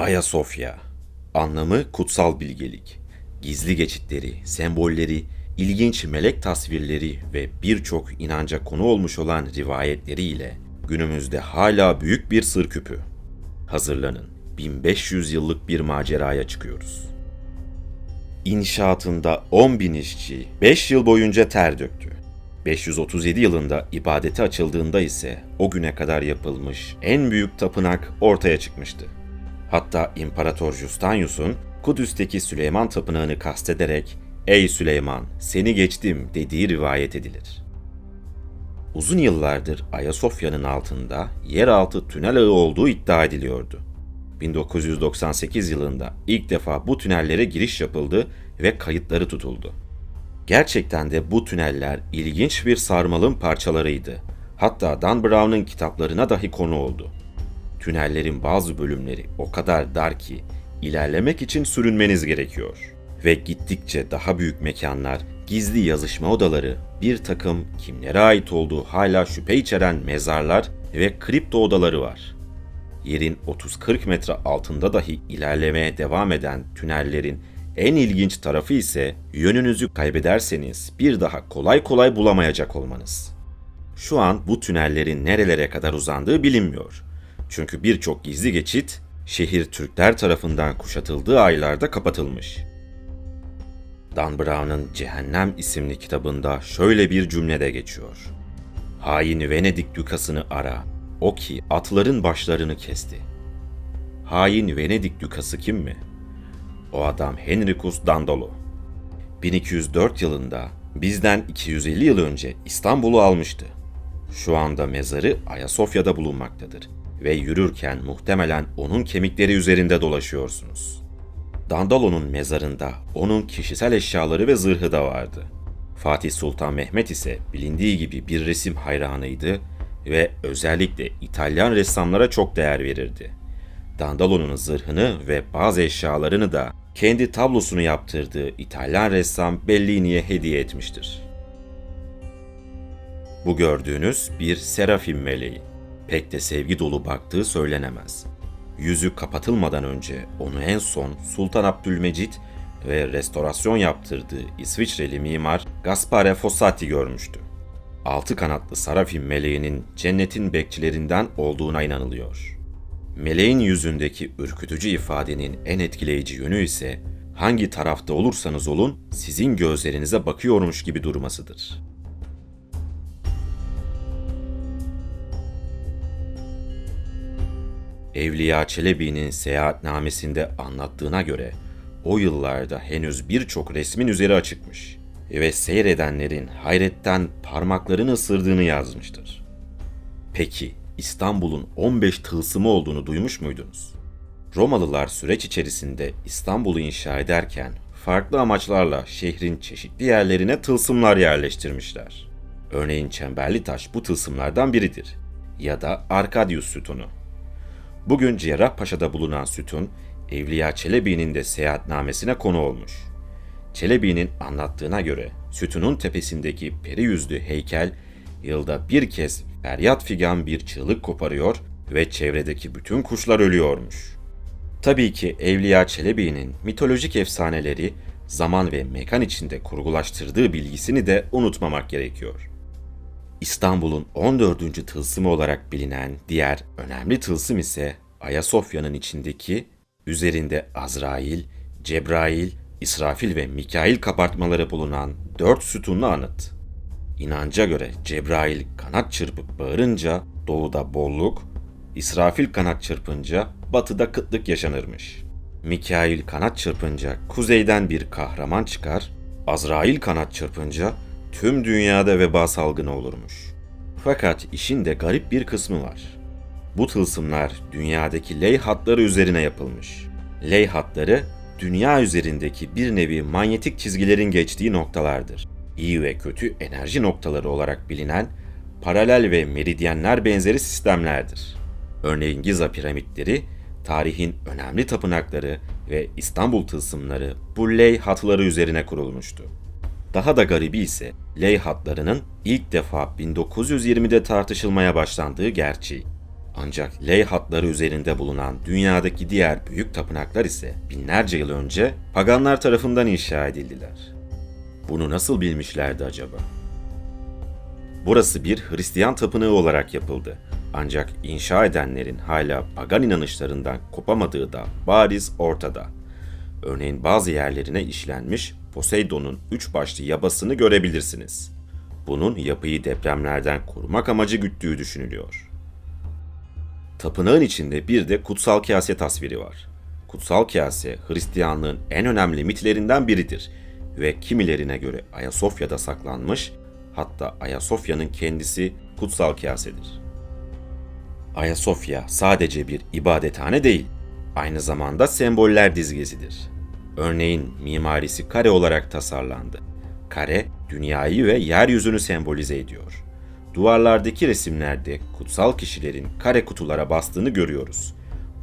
Ayasofya Anlamı kutsal bilgelik. Gizli geçitleri, sembolleri, ilginç melek tasvirleri ve birçok inanca konu olmuş olan rivayetleriyle günümüzde hala büyük bir sır küpü. Hazırlanın, 1500 yıllık bir maceraya çıkıyoruz. İnşaatında 10 bin işçi 5 yıl boyunca ter döktü. 537 yılında ibadete açıldığında ise o güne kadar yapılmış en büyük tapınak ortaya çıkmıştı. Hatta İmparator Justinius'un Kudüs'teki Süleyman Tapınağı'nı kastederek ''Ey Süleyman, seni geçtim'' dediği rivayet edilir. Uzun yıllardır Ayasofya'nın altında yeraltı tünel ağı olduğu iddia ediliyordu. 1998 yılında ilk defa bu tünellere giriş yapıldı ve kayıtları tutuldu. Gerçekten de bu tüneller ilginç bir sarmalın parçalarıydı. Hatta Dan Brown'un kitaplarına dahi konu oldu. Tünellerin bazı bölümleri o kadar dar ki ilerlemek için sürünmeniz gerekiyor. Ve gittikçe daha büyük mekanlar, gizli yazışma odaları, bir takım kimlere ait olduğu hala şüphe içeren mezarlar ve kripto odaları var. Yerin 30-40 metre altında dahi ilerlemeye devam eden tünellerin en ilginç tarafı ise yönünüzü kaybederseniz bir daha kolay kolay bulamayacak olmanız. Şu an bu tünellerin nerelere kadar uzandığı bilinmiyor. Çünkü birçok gizli geçit şehir Türkler tarafından kuşatıldığı aylarda kapatılmış. Dan Brown'ın Cehennem isimli kitabında şöyle bir cümlede geçiyor. Hain Venedik dükasını ara, o ki atların başlarını kesti. Hain Venedik dükası kim mi? O adam Henricus Dandolo. 1204 yılında bizden 250 yıl önce İstanbul'u almıştı. Şu anda mezarı Ayasofya'da bulunmaktadır ve yürürken muhtemelen onun kemikleri üzerinde dolaşıyorsunuz. Dandalo'nun mezarında onun kişisel eşyaları ve zırhı da vardı. Fatih Sultan Mehmet ise bilindiği gibi bir resim hayranıydı ve özellikle İtalyan ressamlara çok değer verirdi. Dandalo'nun zırhını ve bazı eşyalarını da kendi tablosunu yaptırdığı İtalyan ressam Bellini'ye hediye etmiştir. Bu gördüğünüz bir serafim meleği. Pek de sevgi dolu baktığı söylenemez. Yüzü kapatılmadan önce onu en son Sultan Abdülmecit ve restorasyon yaptırdığı İsviçreli mimar Gaspare Fossati görmüştü. Altı kanatlı Sarafin meleğinin cennetin bekçilerinden olduğuna inanılıyor. Meleğin yüzündeki ürkütücü ifadenin en etkileyici yönü ise hangi tarafta olursanız olun sizin gözlerinize bakıyormuş gibi durmasıdır. Evliya Çelebi'nin seyahatnamesinde anlattığına göre o yıllarda henüz birçok resmin üzeri açıkmış ve seyredenlerin hayretten parmaklarını ısırdığını yazmıştır. Peki İstanbul'un 15 tılsımı olduğunu duymuş muydunuz? Romalılar süreç içerisinde İstanbul'u inşa ederken farklı amaçlarla şehrin çeşitli yerlerine tılsımlar yerleştirmişler. Örneğin Çemberli Taş bu tılsımlardan biridir ya da Arkadius sütunu. Bugün Cerrahpaşa'da bulunan sütun, Evliya Çelebi'nin de seyahatnamesine konu olmuş. Çelebi'nin anlattığına göre sütunun tepesindeki peri yüzlü heykel yılda bir kez feryat figan bir çığlık koparıyor ve çevredeki bütün kuşlar ölüyormuş. Tabii ki Evliya Çelebi'nin mitolojik efsaneleri zaman ve mekan içinde kurgulaştırdığı bilgisini de unutmamak gerekiyor. İstanbul'un 14. tılsımı olarak bilinen diğer önemli tılsım ise Ayasofya'nın içindeki üzerinde Azrail, Cebrail, İsrafil ve Mikail kabartmaları bulunan dört sütunlu anıt. İnanca göre Cebrail kanat çırpıp bağırınca doğuda bolluk, İsrafil kanat çırpınca batıda kıtlık yaşanırmış. Mikail kanat çırpınca kuzeyden bir kahraman çıkar, Azrail kanat çırpınca tüm dünyada veba salgını olurmuş. Fakat işin de garip bir kısmı var. Bu tılsımlar dünyadaki ley hatları üzerine yapılmış. Ley hatları dünya üzerindeki bir nevi manyetik çizgilerin geçtiği noktalardır. İyi ve kötü enerji noktaları olarak bilinen paralel ve meridyenler benzeri sistemlerdir. Örneğin Giza piramitleri, tarihin önemli tapınakları ve İstanbul tılsımları bu ley hatları üzerine kurulmuştu. Daha da garibi ise ley hatlarının ilk defa 1920'de tartışılmaya başlandığı gerçeği. Ancak Ley hatları üzerinde bulunan dünyadaki diğer büyük tapınaklar ise binlerce yıl önce paganlar tarafından inşa edildiler. Bunu nasıl bilmişlerdi acaba? Burası bir Hristiyan tapınağı olarak yapıldı. Ancak inşa edenlerin hala pagan inanışlarından kopamadığı da bariz ortada. Örneğin bazı yerlerine işlenmiş Poseidon'un üç başlı yabasını görebilirsiniz. Bunun yapıyı depremlerden korumak amacı güttüğü düşünülüyor. Tapınağın içinde bir de kutsal kase tasviri var. Kutsal kase Hristiyanlığın en önemli mitlerinden biridir ve kimilerine göre Ayasofya'da saklanmış, hatta Ayasofya'nın kendisi kutsal kasedir. Ayasofya sadece bir ibadethane değil, aynı zamanda semboller dizgesidir. Örneğin mimarisi kare olarak tasarlandı. Kare, dünyayı ve yeryüzünü sembolize ediyor. Duvarlardaki resimlerde kutsal kişilerin kare kutulara bastığını görüyoruz.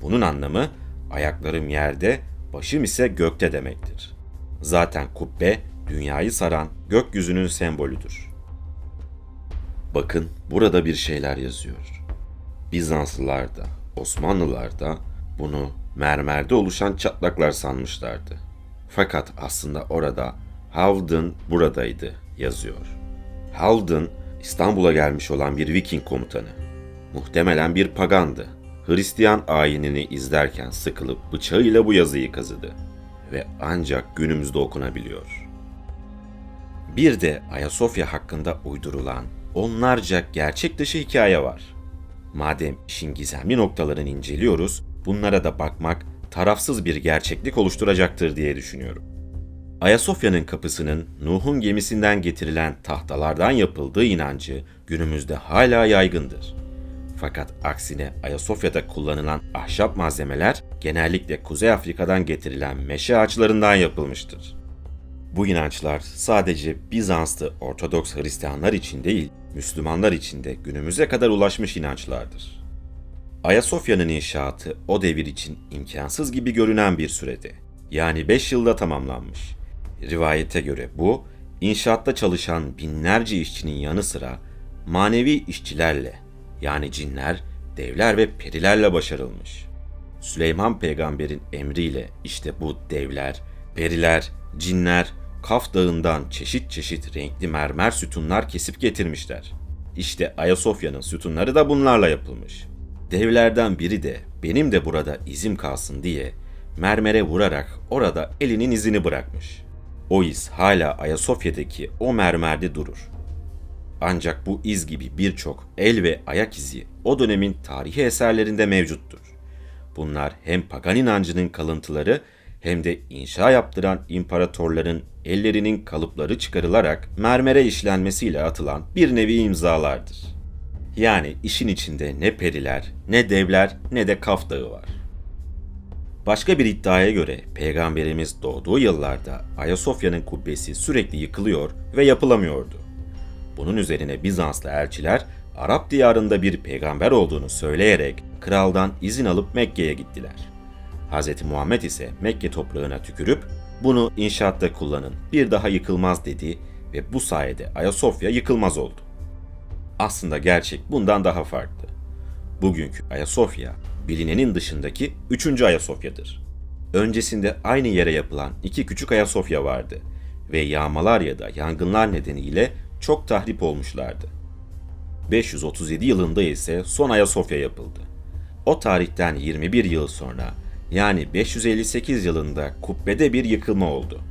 Bunun anlamı ayaklarım yerde, başım ise gökte demektir. Zaten kubbe dünyayı saran gökyüzünün sembolüdür. Bakın burada bir şeyler yazıyor. Bizanslılar da, Osmanlılar da bunu mermerde oluşan çatlaklar sanmışlardı. Fakat aslında orada Howden buradaydı yazıyor. Howden İstanbul'a gelmiş olan bir Viking komutanı. Muhtemelen bir pagandı. Hristiyan ayinini izlerken sıkılıp bıçağıyla bu yazıyı kazıdı ve ancak günümüzde okunabiliyor. Bir de Ayasofya hakkında uydurulan onlarca gerçek dışı hikaye var. Madem işin gizemli noktalarını inceliyoruz, bunlara da bakmak tarafsız bir gerçeklik oluşturacaktır diye düşünüyorum. Ayasofya'nın kapısının Nuh'un gemisinden getirilen tahtalardan yapıldığı inancı günümüzde hala yaygındır. Fakat aksine Ayasofya'da kullanılan ahşap malzemeler genellikle Kuzey Afrika'dan getirilen meşe ağaçlarından yapılmıştır. Bu inançlar sadece Bizanslı Ortodoks Hristiyanlar için değil, Müslümanlar için de günümüze kadar ulaşmış inançlardır. Ayasofya'nın inşaatı o devir için imkansız gibi görünen bir sürede, yani 5 yılda tamamlanmış. Rivayete göre bu, inşaatta çalışan binlerce işçinin yanı sıra manevi işçilerle, yani cinler, devler ve perilerle başarılmış. Süleyman peygamberin emriyle işte bu devler, periler, cinler Kaf Dağı'ndan çeşit çeşit renkli mermer sütunlar kesip getirmişler. İşte Ayasofya'nın sütunları da bunlarla yapılmış. Devlerden biri de benim de burada izim kalsın diye mermere vurarak orada elinin izini bırakmış. O iz hala Ayasofya'daki o mermerde durur. Ancak bu iz gibi birçok el ve ayak izi o dönemin tarihi eserlerinde mevcuttur. Bunlar hem pagan inancının kalıntıları hem de inşa yaptıran imparatorların ellerinin kalıpları çıkarılarak mermere işlenmesiyle atılan bir nevi imzalardır. Yani işin içinde ne periler, ne devler, ne de Kaf Dağı var. Başka bir iddiaya göre Peygamberimiz doğduğu yıllarda Ayasofya'nın kubbesi sürekli yıkılıyor ve yapılamıyordu. Bunun üzerine Bizanslı elçiler Arap diyarında bir peygamber olduğunu söyleyerek kraldan izin alıp Mekke'ye gittiler. Hz. Muhammed ise Mekke toprağına tükürüp bunu inşaatta kullanın bir daha yıkılmaz dedi ve bu sayede Ayasofya yıkılmaz oldu. Aslında gerçek bundan daha farklı. Bugünkü Ayasofya bilinenin dışındaki üçüncü Ayasofya'dır. Öncesinde aynı yere yapılan iki küçük Ayasofya vardı ve yağmalar ya da yangınlar nedeniyle çok tahrip olmuşlardı. 537 yılında ise son Ayasofya yapıldı. O tarihten 21 yıl sonra yani 558 yılında kubbede bir yıkılma oldu.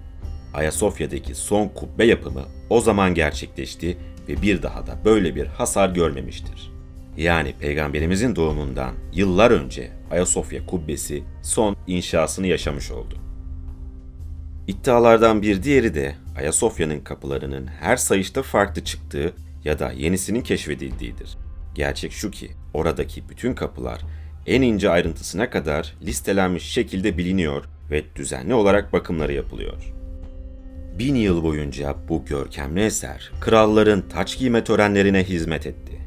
Ayasofya'daki son kubbe yapımı o zaman gerçekleşti ve bir daha da böyle bir hasar görmemiştir. Yani Peygamberimizin doğumundan yıllar önce Ayasofya kubbesi son inşasını yaşamış oldu. İddialardan bir diğeri de Ayasofya'nın kapılarının her sayışta farklı çıktığı ya da yenisinin keşfedildiğidir. Gerçek şu ki oradaki bütün kapılar en ince ayrıntısına kadar listelenmiş şekilde biliniyor ve düzenli olarak bakımları yapılıyor. Bin yıl boyunca bu görkemli eser kralların taç giyme törenlerine hizmet etti.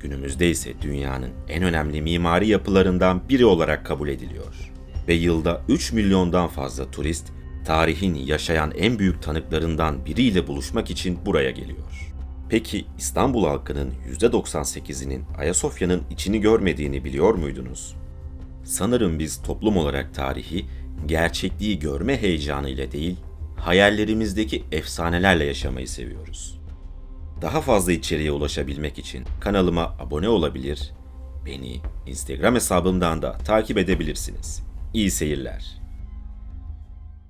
Günümüzde ise dünyanın en önemli mimari yapılarından biri olarak kabul ediliyor. Ve yılda 3 milyondan fazla turist tarihin yaşayan en büyük tanıklarından biriyle buluşmak için buraya geliyor. Peki İstanbul halkının %98'inin Ayasofya'nın içini görmediğini biliyor muydunuz? Sanırım biz toplum olarak tarihi gerçekliği görme heyecanı ile değil, hayallerimizdeki efsanelerle yaşamayı seviyoruz. Daha fazla içeriğe ulaşabilmek için kanalıma abone olabilir, beni Instagram hesabımdan da takip edebilirsiniz. İyi seyirler.